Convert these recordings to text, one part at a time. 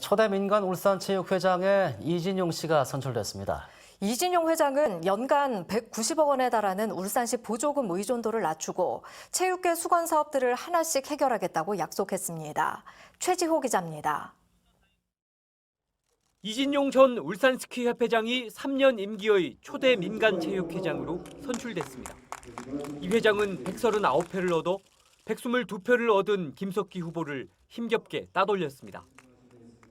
초대 민간 울산체육회장에 이진용 씨가 선출됐습니다. 이진용 회장은 연간 190억 원에 달하는 울산시 보조금 의존도를 낮추고 체육계 수건 사업들을 하나씩 해결하겠다고 약속했습니다. 최지호 기자입니다. 이진용 전 울산스키협회장이 3년 임기의 초대 민간체육회장으로 선출됐습니다. 이 회장은 139표를 얻어 122표를 얻은 김석기 후보를 힘겹게 따돌렸습니다.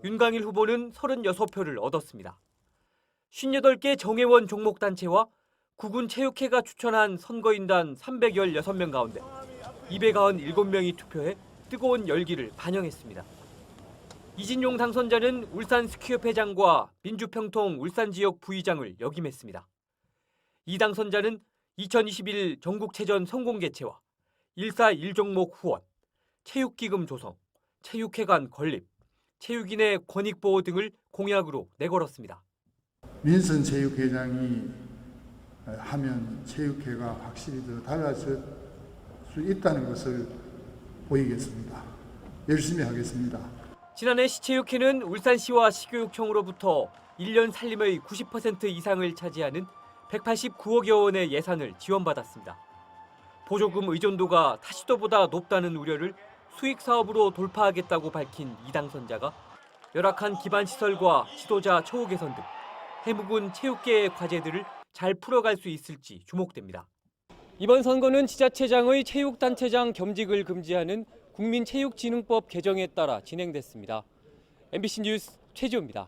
윤강일 후보는 36표를 얻었습니다. 58개 정회원 종목단체와 구군 체육회가 추천한 선거인단 316명 가운데 297명이 투표해 뜨거운 열기를 반영했습니다. 이진용 당선자는 울산 스키협회장과 민주평통 울산 지역 부의장을 역임했습니다. 이 당선자는 2021 전국체전 성공 개최와 1사 1종목 후원, 체육기금 조성, 체육회관 건립, 체육인의 권익 보호 등을 공약으로 내걸었습니다. 민선 체육회장이 하면 체육회가 확실히 더 달라질 수 있다는 것을 보이겠습니다. 열심히 하겠습니다. 지난해 시체육회는 울산시와 시교육청으로부터 1년 살림의 90% 이상을 차지하는 189억여 원의 예산을 지원받았습니다. 보조금 의존도가 타시도보다 높다는 우려를 수익 사업으로 돌파하겠다고 밝힌 이 당선자가 열악한 기반 시설과 지도자 처우 개선 등 해묵은 체육계의 과제들을 잘 풀어갈 수 있을지 주목됩니다. 이번 선거는 지자체장의 체육단체장 겸직을 금지하는 국민체육진흥법 개정에 따라 진행됐습니다. MBC 뉴스 최지호입니다.